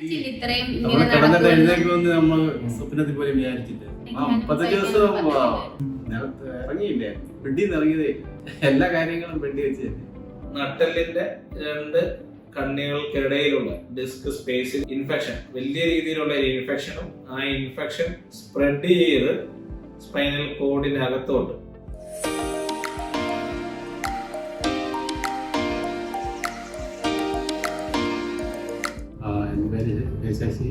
ഇങ്ങനെ കിടന്നിട്ട് നടക്കുമെന്ന്. എഴുന്നേക്കുമെന്ന് നമ്മൾ സ്വപ്നത്തിൽ പോലും വിചാരിച്ചില്ല. ആ മുപ്പത്തഞ്ച് ദിവസം നേരത്തെ ഇറങ്ങിയില്ലേ? ബെഡിന്ന് ഇറങ്ങിയതേ എല്ലാ കാര്യങ്ങളും ബെഡി വെച്ച് തന്നെ. നട്ടലിന്റെ രണ്ട് കണ്ണികൾക്കിടയിലുള്ള ഡിസ്ക് സ്പേസിൽ ഇൻഫെക്ഷൻ വലിയ രീതിയിലുള്ള ഇൻഫെക്ഷനും ആ ഇൻഫെക്ഷൻ സ്പ്രെഡ് ചെയ്ത് സ്പൈനൽ കോഡിനകത്തോട്ട് ശശി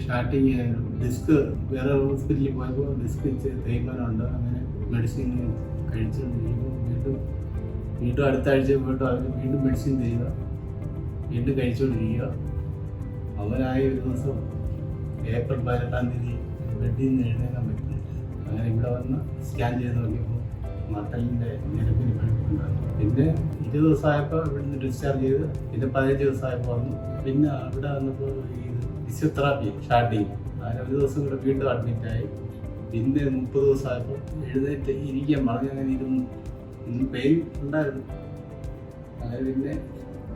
സ്റ്റാർട്ടിങ് ഡിസ്ക് വേറെ ഹോസ്പിറ്റലിൽ പോയപ്പോൾ ഡിസ്ക് തേയ്മാനമുണ്ട്. അങ്ങനെ മെഡിസിൻ കഴിച്ചുകൊണ്ടിരിക്കുമ്പോൾ വീണ്ടും വീണ്ടും അടുത്ത ആഴ്ച വീണ്ടും അവർ വീണ്ടും മെഡിസിൻ ചെയ്യുക വീണ്ടും കഴിച്ചുകൊണ്ടിരിക്കുക. അവനായ ഒരു ദിവസം ഏപ്രിൽ പതിനെട്ടാം തീയതി ബെഡിൽ നിന്ന് എഴുന്നേക്കാൻ പറ്റുന്നില്ല അങ്ങനെ ഇവിടെ വന്ന് സ്കാൻ ചെയ്ത് നോക്കിയപ്പോൾ മട്ടലിന്റെ ഞരമ്പിന് പഴുപ്പുണ്ടായിരുന്നു പിന്നെ ഇരുപത് ദിവസമായപ്പോൾ ഇവിടുന്ന് ഡിസ്ചാർജ് ചെയ്ത് പിന്നെ പതിനഞ്ച് ദിവസമായപ്പോൾ വന്നു. പിന്നെ അവിടെ വന്നപ്പോൾ ഈ ഫിസിയോതെറാപ്പി സ്റ്റാർട്ട് ചെയ്യും അങ്ങനെ ഒരു ദിവസം കൂടെ വീണ്ടും അഡ്മിറ്റായി പിന്നെ മുപ്പത് ദിവസമായപ്പോൾ എഴുന്നേറ്റ് ഇരിക്കാൻ പറഞ്ഞു അങ്ങനെ ഇരുന്നു ഇന്ന് പെയിൻ ഉണ്ടായിരുന്നു. അങ്ങനെ പിന്നെ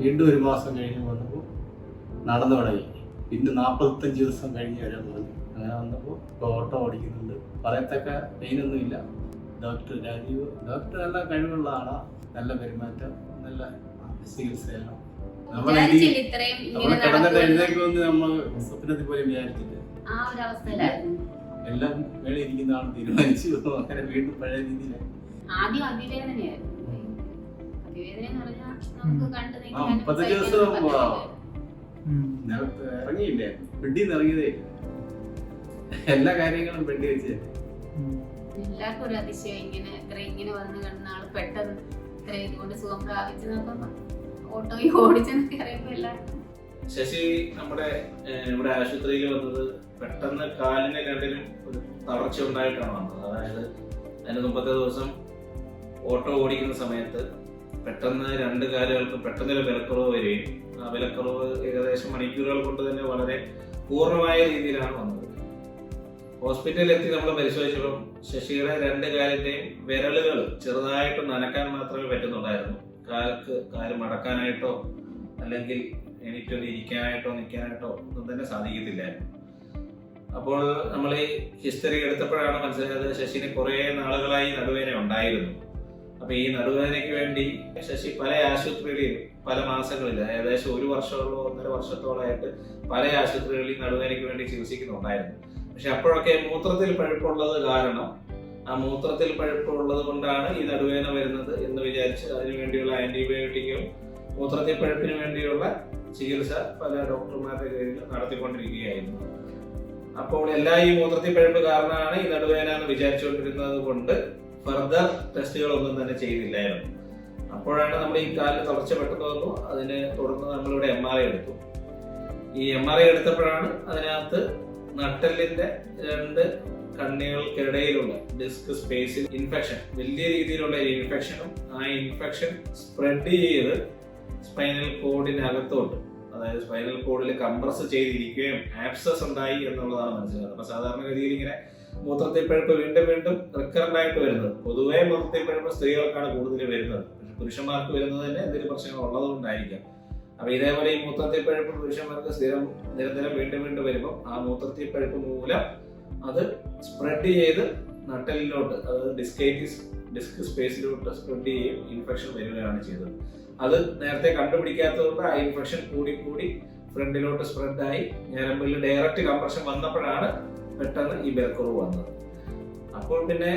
വീണ്ടും ഒരു മാസം കഴിഞ്ഞ് വന്നപ്പോൾ നടന്നു തുടങ്ങി. പിന്നെ നാൽപ്പത്തഞ്ച് ദിവസം കഴിഞ്ഞ് വരാൻ പറഞ്ഞു അങ്ങനെ വന്നപ്പോൾ ഇപ്പോൾ ഓട്ടോ ഓടിക്കുന്നുണ്ട്. പറയത്തക്ക പെയിനൊന്നും ഇല്ല. ഡോക്ടർ രാജീവ് ഡോക്ടർ നല്ല കഴിവുള്ള ആളാണ് നല്ല പെരുമാറ്റം നല്ല ചികിത്സയാണ്. നമ്മൾ കിടന്നിട്ട്. എഴുന്നേക്കുമെന്ന് നമ്മൾ സ്വപ്നത്തിൽ പോലും വിചാരിച്ചില്ല. ആ ഒരു അവസ്ഥയിലായിരുന്നു. എല്ലാം മേളിൽ ഇരിക്കുന്ന ആൾ തീരുമാനിച്ചു അങ്ങനെ വീണ്ടും പഴയ രീതിയിലായി ആദ്യം അതിവേദനയായിരുന്നു കണ്ടു മുപ്പത്തഞ്ച് ദിവസം ഇറങ്ങിയതേ എല്ലാ കാര്യങ്ങളും ബെഡി വെച്ച്. എല്ലാവർക്കും ഒരു അതിശയം ഇങ്ങനെ ഇത്ര ഇങ്ങനെ വന്നു കിടന്ന ആൾ പെട്ടെന്ന് ഇത്ര ഇതുകൊണ്ട് സുഖം പ്രാപിച്ചു നോക്കുമ്പോ. ഓട്ടോയിൽ ഓടിച്ചെന്നൊക്കെ അറിയുമ്പോൾ ശശി നമ്മുടെ ഇവിടെ ആശുപത്രിയിൽ വന്നത് പെട്ടെന്ന് കാലിന് രണ്ടിനും ഒരു തളർച്ച ഉണ്ടായിട്ടാണ് വന്നത്. അതായത് അതിന് മുമ്പത്തെ ദിവസം ഓട്ടോ ഓടിക്കുന്ന സമയത്ത് പെട്ടെന്ന് രണ്ട് കാലുകൾക്ക് പെട്ടെന്ന് ഒരു വിലക്കുറവ് വരികയും ആ വിലക്കുറവ് ഏകദേശം മണിക്കൂറുകൾ കൊണ്ട് തന്നെ വളരെ പൂർണമായ രീതിയിലാണ് വന്നത്. ഹോസ്പിറ്റലിൽ എത്തി നമ്മൾ പരിശോധിച്ചപ്പോൾ ശശിയുടെ രണ്ട് കാലിന്റെയും വിരലുകൾ ചെറുതായിട്ട് നനക്കാൻ മാത്രമേ പറ്റുന്നുണ്ടായിരുന്നു. കാൽക്ക് കാൽ മടക്കാനായിട്ടോ അല്ലെങ്കിൽ എണീറ്റൊന്ന് ഇരിക്കാനായിട്ടോ നിൽക്കാനായിട്ടോ ഒന്നും തന്നെ സാധിക്കത്തില്ലായിരുന്നു. അപ്പോൾ നമ്മൾ ഈ ഹിസ്റ്ററി എടുത്തപ്പോഴാണ് മനസ്സിലായത് ശശിന് കുറേ നാളുകളായി നടുവേദന ഉണ്ടായിരുന്നു. അപ്പൊ ഈ നടുവേദനയ്ക്ക് വേണ്ടി ശശി പല ആശുപത്രികളിൽ പല മാസങ്ങളിൽ ഏകദേശം ഒരു വർഷമുള്ള ഒന്നര വർഷത്തോളമായിട്ട് പല ആശുപത്രികളിൽ നടുവേദനയ്ക്ക് വേണ്ടി ചികിത്സിക്കുന്നുണ്ടായിരുന്നു. പക്ഷെ അപ്പോഴൊക്കെ മൂത്രത്തിൽ പഴുപ്പുള്ളത് കാരണം ആ മൂത്രത്തിൽ പഴുപ്പുള്ളത് കൊണ്ടാണ് ഈ നടുവേദന വരുന്നത് എന്ന് വിചാരിച്ച് അതിനു വേണ്ടിയുള്ള ആന്റിബയോട്ടിക്കും മൂത്രത്തിൽ പഴുപ്പിന് വേണ്ടിയുള്ള ചികിത്സ പല ഡോക്ടർമാരുടെ കീഴിൽ നടത്തിക്കൊണ്ടിരിക്കുകയായിരുന്നു. അപ്പോൾ എല്ലാ ഈ മൂത്രത്തിൽ പഴുപ്പ് കാരണമാണ് ഈ നടുവേദന എന്ന് വിചാരിച്ചുകൊണ്ടിരുന്നത് കൊണ്ട് ഫർദർ ടെസ്റ്റുകളൊന്നും തന്നെ ചെയ്തില്ലായിരുന്നു. അപ്പോഴാണ് നമ്മൾ ഈ കാലിൽ തളർച്ച പെട്ടെന്ന് വന്നു. അതിനെ തുടർന്ന് നമ്മളിവിടെ എം ആർ ഐ എടുത്തു. ഈ എം ആർ ഐ എടുത്തപ്പോഴാണ് അതിനകത്ത് നട്ടലിന്റെ രണ്ട് കണ്ണികൾക്കിടയിലുള്ള ഡിസ്ക് സ്പേസിൽ ഇൻഫെക്ഷൻ വലിയ രീതിയിലുള്ള ഇൻഫെക്ഷനും ആ ഇൻഫെക്ഷൻ സ്പ്രെഡ് ചെയ്ത് സ്പൈനൽ കോഡിനകത്തോട്ട് അതായത് സ്പൈനൽ കോഡിൽ കംപ്രസ് ചെയ്തിരിക്കുകയും ആപ്സസ് ഉണ്ടായി എന്നുള്ളതാണ് മനസ്സിലാക്കുന്നത് അപ്പൊ സാധാരണഗതിയിൽ ഇങ്ങനെ മൂത്രത്തിൽ പഴുപ്പ് വീണ്ടും വീണ്ടും റിക്കറന്റ് ആയിട്ട് വരുന്നത്. പൊതുവേ മൂത്രത്തിൽ പഴുപ്പ് സ്ത്രീകൾക്കാണ് കൂടുതൽ വരുന്നത്. പുരുഷന്മാർക്ക് വരുന്നത് തന്നെ എന്തെങ്കിലും പ്രശ്നങ്ങൾ ഉള്ളത് കൊണ്ടായിരിക്കാം അപ്പൊ ഇതേപോലെ ഈ മൂത്രത്തിൽ പഴുപ്പ് പുരുഷന്മാർക്ക് സ്ഥിരം നിരന്തരം വീണ്ടും വീണ്ടും വരുമ്പോൾ ആ മൂത്രത്തിൽ പഴുപ്പ് മൂലം അത് സ്പ്രെഡ് ചെയ്ത് നട്ടലിലോട്ട് അതായത് ഡിസ്കൈറ്റിസ് ഡിസ്ക് സ്പേസിലോട്ട് സ്പ്രെഡ് ചെയ്യുകയും ഇൻഫെക്ഷൻ വരികയാണ് ചെയ്തത്. അത് നേരത്തെ കണ്ടുപിടിക്കാത്തതുകൊണ്ട് ആ ഇൻഫെക്ഷൻ കൂടി കൂടി ഫ്രണ്ടിലോട്ട് സ്പ്രെഡായി ഞരമ്പിൽ ഡയറക്റ്റ് കംപ്രഷൻ വന്നപ്പോഴാണ് പെട്ടെന്ന് ഈ ബലക്കുറവ് വന്നത്. അപ്പോൾ പിന്നെ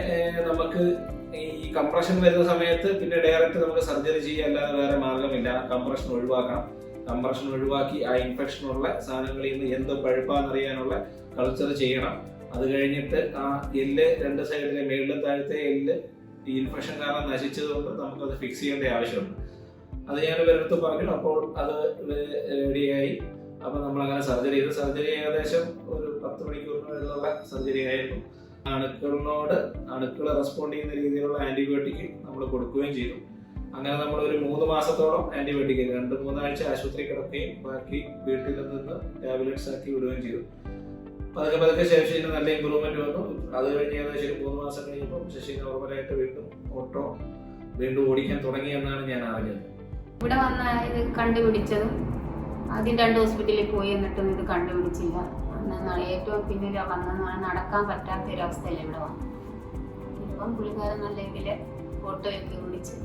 നമുക്ക് ഈ കംപ്രഷൻ വരുന്ന സമയത്ത് പിന്നെ ഡയറക്റ്റ് നമുക്ക് സർജറി ചെയ്യുക അല്ലാതെ വേറെ മാർഗമില്ല. കംപ്രഷൻ ഒഴിവാക്കണം. കംപ്രഷൻ ഒഴിവാക്കി ആ ഇൻഫെക്ഷൻ ഉള്ള സാധനങ്ങളിൽ നിന്ന് എന്ത് പഴുപ്പാന്നറിയാനുള്ള കൾച്ചർ ചെയ്യണം. അത് കഴിഞ്ഞിട്ട് ആ എല്ല് രണ്ട് സൈഡിലെ മേളിലും താഴത്തെ എല്ല് ഈ ഇൻഫെക്ഷൻ കാരണം നശിച്ചതുകൊണ്ട് നമുക്കത് ഫിക്സ് ചെയ്യേണ്ട ആവശ്യമുണ്ട്. അത് ഞാൻ ഒരിടത്ത് പറഞ്ഞു. അപ്പോൾ അത് റെഡിയായി അപ്പൊ നമ്മൾ അങ്ങനെ സർജറി ചെയ്തു. സർജറി ഏകദേശം ഒരു പത്ത് മണിക്കൂറിനുള്ള സർജറി ആയിരുന്നു. അണുക്കളിനോട് അണുക്കൾ റെസ്പോണ്ട് ചെയ്യുന്ന രീതിയിലുള്ള ആന്റിബയോട്ടിക് നമ്മൾ കൊടുക്കുകയും ചെയ്തു. അങ്ങനെ നമ്മൾ ഒരു മൂന്ന് മാസത്തോളം ആന്റിബയോട്ടിക് രണ്ട് മൂന്നാഴ്ച ആശുപത്രി കിടക്കുകയും ബാക്കി വീട്ടിൽ നിന്ന് ടാബ്ലറ്റ്സ് ആക്കി വിടുകയും ചെയ്തു. പതുക്കെ പതുക്കെ ശശിന് നല്ല ഇമ്പ്രൂവ്മെന്റ് വന്നു. അത് കഴിഞ്ഞ് ഏകദേശം മൂന്ന് മാസം കഴിയുമ്പോൾ ശശി നോർമലായിട്ട് വീണ്ടും ഓട്ടോ വീണ്ടും ഓടിക്കാൻ തുടങ്ങി എന്നാണ് ഞാൻ അറിഞ്ഞത്. ഇവിടെ വന്ന ഇത് കണ്ടുപിടിച്ചതും ആദ്യം രണ്ട് ഹോസ്പിറ്റലിൽ പോയി എന്നിട്ടും ഇത് കണ്ടുപിടിച്ചില്ല. അന്ന് ഏറ്റവും പിന്നെ വന്നെന്നാണ് നടക്കാൻ പറ്റാത്ത ഒരു അവസ്ഥയിൽ ഇവിടെ വന്നു ഇപ്പം പുള്ളിക്കാരൻ നല്ല ഇതിൽ ഓട്ടോയൊക്കെ ഓടിച്ച്.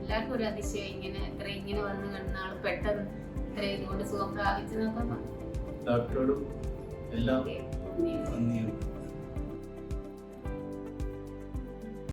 എല്ലാവർക്കും ഒരു അതിശയം ഇങ്ങനെ ഇത്ര ഇങ്ങനെ വന്ന് കണ്ടാൾ പെട്ടെന്ന് ഇത്ര ഇതുകൊണ്ട് സുഖം പ്രാപിച്ചു നോക്കുമ്പോൾ ഡോക്ടറോടും എല്ലാം നന്ദി. നന്ദിയുണ്ട്